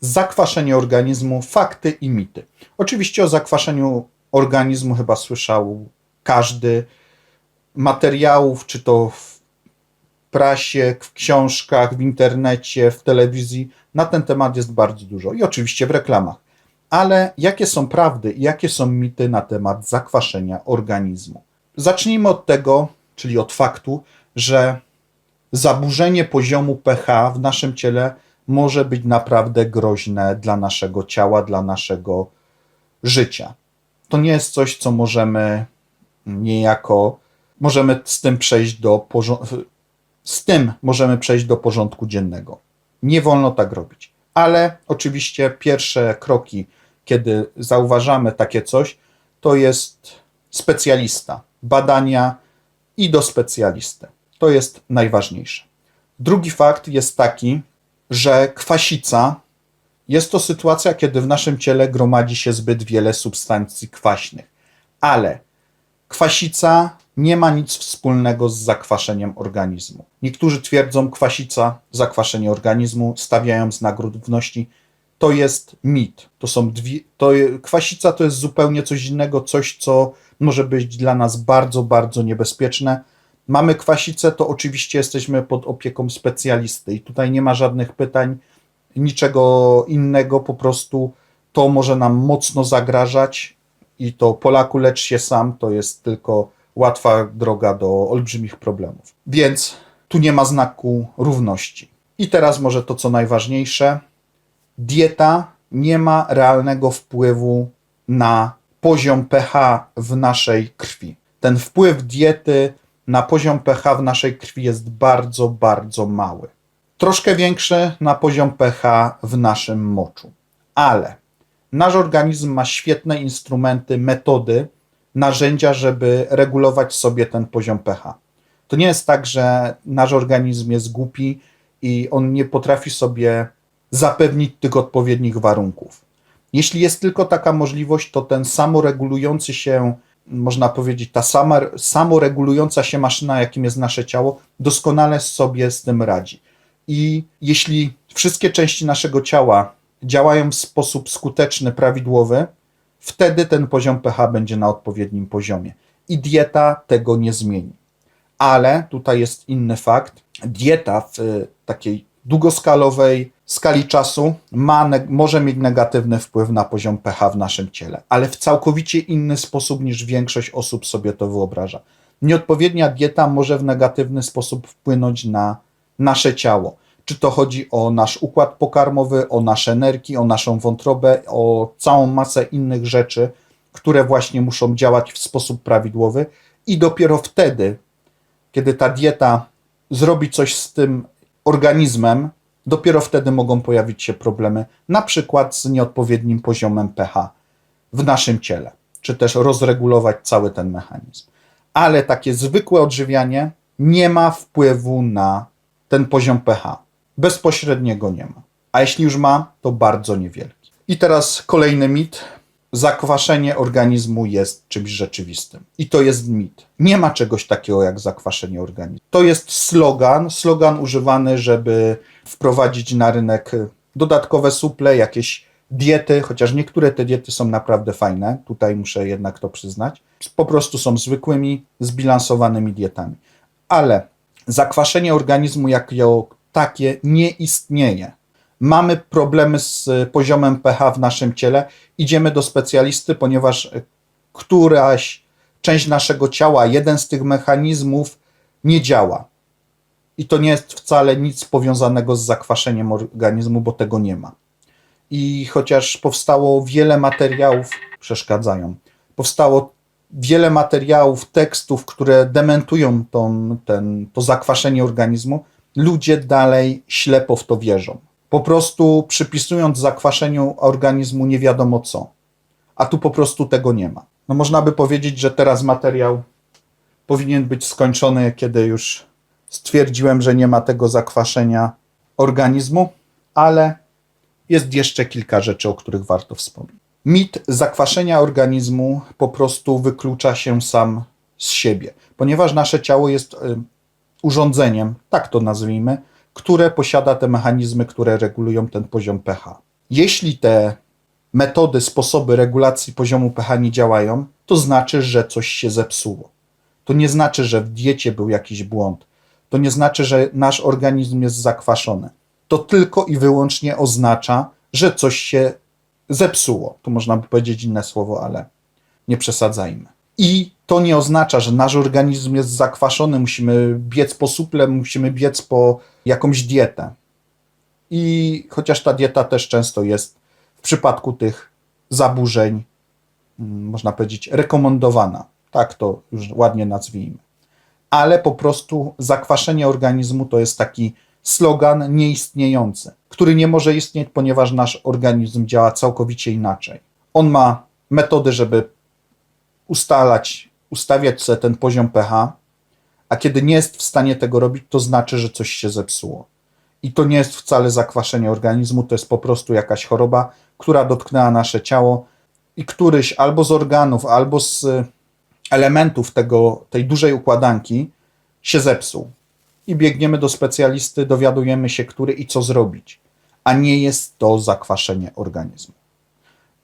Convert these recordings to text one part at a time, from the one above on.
Zakwaszenie organizmu, fakty i mity. Oczywiście o zakwaszeniu organizmu chyba słyszał każdy. Materiałów, czy to w prasie, w książkach, w internecie, w telewizji, na ten temat jest bardzo dużo i oczywiście w reklamach. Ale jakie są prawdy i jakie są mity na temat zakwaszenia organizmu? Zacznijmy od tego, czyli od faktu, że zaburzenie poziomu pH w naszym ciele może być naprawdę groźne dla naszego ciała, dla naszego życia. To nie jest coś, co możemy niejako, możemy z tym przejść do z tym możemy przejść do porządku dziennego. Nie wolno tak robić. Ale oczywiście pierwsze kroki, kiedy zauważamy takie coś, to jest specjalista, badania i do specjalisty. To jest najważniejsze. Drugi fakt jest taki, że kwasica jest to sytuacja, kiedy w naszym ciele gromadzi się zbyt wiele substancji kwaśnych, ale kwasica nie ma nic wspólnego z zakwaszeniem organizmu. Niektórzy twierdzą, kwasica, zakwaszenie organizmu, stawiają znak równości. To jest mit. To są dwie, to, kwasica to jest zupełnie coś innego, coś, co może być dla nas bardzo, bardzo niebezpieczne. Mamy kwasicę, to oczywiście jesteśmy pod opieką specjalisty i tutaj nie ma żadnych pytań, niczego innego, po prostu to może nam mocno zagrażać i to Polaku lecz się sam, to jest tylko łatwa droga do olbrzymich problemów. Więc tu nie ma znaku równości. I teraz może to, co najważniejsze, dieta nie ma realnego wpływu na poziom pH w naszej krwi. Ten wpływ diety na poziom pH w naszej krwi jest bardzo, bardzo mały. Troszkę większy na poziom pH w naszym moczu. Ale nasz organizm ma świetne instrumenty, metody, narzędzia, żeby regulować sobie ten poziom pH. To nie jest tak, że nasz organizm jest głupi i on nie potrafi sobie zapewnić tych odpowiednich warunków. Jeśli jest tylko taka możliwość, to ten samoregulujący się, można powiedzieć, ta sama, samoregulująca się maszyna, jakim jest nasze ciało, doskonale sobie z tym radzi. I jeśli wszystkie części naszego ciała działają w sposób skuteczny, prawidłowy, wtedy ten poziom pH będzie na odpowiednim poziomie. I dieta tego nie zmieni. Ale tutaj jest inny fakt. Dieta w y, takiej długoskalowej skali czasu ma, może mieć negatywny wpływ na poziom pH w naszym ciele, ale w całkowicie inny sposób niż większość osób sobie to wyobraża. Nieodpowiednia dieta może w negatywny sposób wpłynąć na nasze ciało. Czy to chodzi o nasz układ pokarmowy, o nasze nerki, o naszą wątrobę, o całą masę innych rzeczy, które właśnie muszą działać w sposób prawidłowy, i dopiero wtedy, kiedy ta dieta zrobi coś z tym organizmem, dopiero wtedy mogą pojawić się problemy, na przykład z nieodpowiednim poziomem pH w naszym ciele, czy też rozregulować cały ten mechanizm. Ale takie zwykłe odżywianie nie ma wpływu na ten poziom pH. Bezpośredniego nie ma. A jeśli już ma, to bardzo niewielki. I teraz kolejny mit. Zakwaszenie organizmu jest czymś rzeczywistym. I to jest mit. Nie ma czegoś takiego jak zakwaszenie organizmu. To jest slogan, slogan używany, żeby wprowadzić na rynek dodatkowe suple, jakieś diety, chociaż niektóre te diety są naprawdę fajne, tutaj muszę jednak to przyznać. Po prostu są zwykłymi, zbilansowanymi dietami. Ale zakwaszenie organizmu jako takie nie istnieje. Mamy problemy z poziomem pH w naszym ciele, idziemy do specjalisty, ponieważ któraś część naszego ciała, jeden z tych mechanizmów nie działa. I to nie jest wcale nic powiązanego z zakwaszeniem organizmu, bo tego nie ma. I chociaż powstało wiele materiałów, przeszkadzają, powstało wiele materiałów, tekstów, które dementują tą, ten, to zakwaszenie organizmu, ludzie dalej ślepo w to wierzą. Po prostu przypisując zakwaszeniu organizmu nie wiadomo co. A tu po prostu tego nie ma. No można by powiedzieć, że teraz materiał powinien być skończony, kiedy już stwierdziłem, że nie ma tego zakwaszenia organizmu, ale jest jeszcze kilka rzeczy, o których warto wspomnieć. Mit zakwaszenia organizmu po prostu wyklucza się sam z siebie, ponieważ nasze ciało jest y, urządzeniem, tak to nazwijmy, które posiada te mechanizmy, które regulują ten poziom pH. Jeśli te metody, sposoby regulacji poziomu pH nie działają, to znaczy, że coś się zepsuło. To nie znaczy, że w diecie był jakiś błąd. To nie znaczy, że nasz organizm jest zakwaszony. To tylko i wyłącznie oznacza, że coś się zepsuło. Tu można by powiedzieć inne słowo, ale nie przesadzajmy. I to nie oznacza, że nasz organizm jest zakwaszony, musimy biec po suple, musimy biec po jakąś dietę. I chociaż ta dieta też często jest w przypadku tych zaburzeń, mm, można powiedzieć, rekomendowana. Tak to już ładnie nazwijmy. Ale po prostu zakwaszenie organizmu to jest taki slogan nieistniejący, który nie może istnieć, ponieważ nasz organizm działa całkowicie inaczej. On ma metody, żeby ustalać, ustawiać sobie ten poziom pH, a kiedy nie jest w stanie tego robić, to znaczy, że coś się zepsuło. I to nie jest wcale zakwaszenie organizmu, to jest po prostu jakaś choroba, która dotknęła nasze ciało i któryś albo z organów, albo z elementów tego, tej dużej układanki się zepsuł. I biegniemy do specjalisty, dowiadujemy się, który i co zrobić, a nie jest to zakwaszenie organizmu.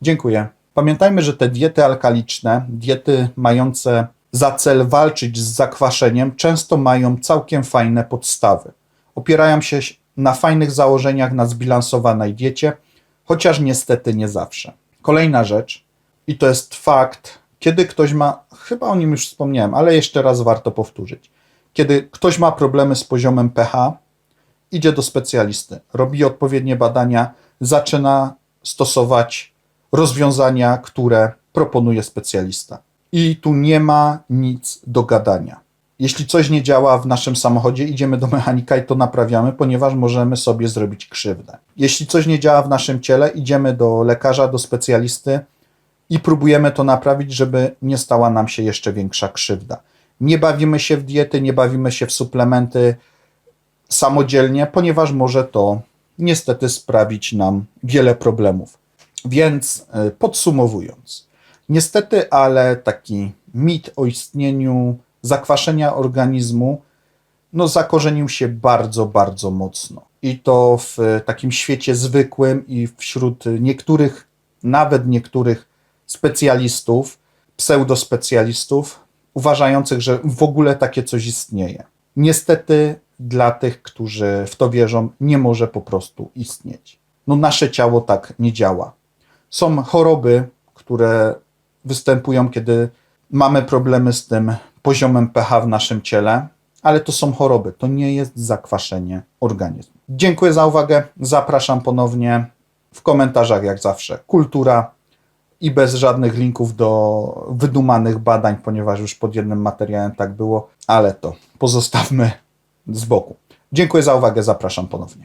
Dziękuję. Pamiętajmy, że te diety alkaliczne, diety mające za cel walczyć z zakwaszeniem, często mają całkiem fajne podstawy. Opierają się na fajnych założeniach, na zbilansowanej diecie, chociaż niestety nie zawsze. Kolejna rzecz, i to jest fakt, kiedy ktoś ma, chyba o nim już wspomniałem, ale jeszcze raz warto powtórzyć. Kiedy ktoś ma problemy z poziomem pH, idzie do specjalisty, robi odpowiednie badania, zaczyna stosować rozwiązania, które proponuje specjalista. I tu nie ma nic do gadania. Jeśli coś nie działa w naszym samochodzie, idziemy do mechanika i to naprawiamy, ponieważ możemy sobie zrobić krzywdę. Jeśli coś nie działa w naszym ciele, idziemy do lekarza, do specjalisty i próbujemy to naprawić, żeby nie stała nam się jeszcze większa krzywda. Nie bawimy się w diety, nie bawimy się w suplementy samodzielnie, ponieważ może to niestety sprawić nam wiele problemów. Więc y, podsumowując, niestety, ale taki mit o istnieniu zakwaszenia organizmu no, zakorzenił się bardzo, bardzo mocno. I to w takim świecie zwykłym i wśród niektórych, nawet niektórych specjalistów, pseudospecjalistów, uważających, że w ogóle takie coś istnieje. Niestety dla tych, którzy w to wierzą, nie może po prostu istnieć. No nasze ciało tak nie działa. Są choroby, które występują, kiedy mamy problemy z tym poziomem pH w naszym ciele, ale to są choroby, to nie jest zakwaszenie organizmu. Dziękuję za uwagę. Zapraszam ponownie w komentarzach, jak zawsze. Kultura i bez żadnych linków do wydumanych badań, ponieważ już pod jednym materiałem tak było, ale to pozostawmy z boku. Dziękuję za uwagę. Zapraszam ponownie.